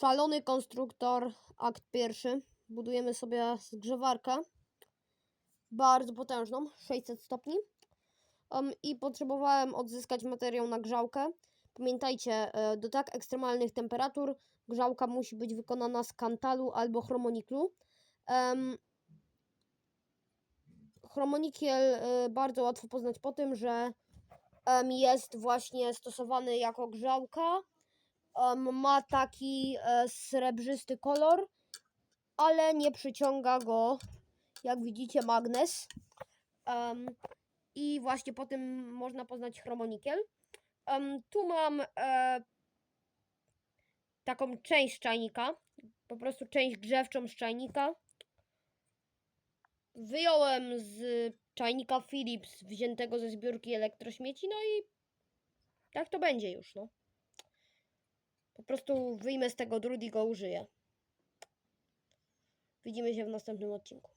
Szalony konstruktor, akt pierwszy. Budujemy sobie zgrzewarkę. Bardzo potężną, 600 stopni. Em, I potrzebowałem odzyskać materiał na grzałkę. Pamiętajcie, e, do tak ekstremalnych temperatur grzałka musi być wykonana z kantalu albo chromoniklu. Em, chromonikiel e, bardzo łatwo poznać po tym, że jest właśnie stosowany jako grzałka. Em, ma taki e, srebrzysty kolor, ale nie przyciąga go, jak widzicie, magnes. Em, I właśnie po tym można poznać chromonikiel. Em, tu mam e, taką część czajnika, po prostu część grzewczą z czajnika. Wyjąłem z czajnika Philips wziętego ze zbiórki elektrośmieci, no i tak to będzie już, no. Prostu wyjmę z tego drut i go użyję. Widzimy się w następnym odcinku.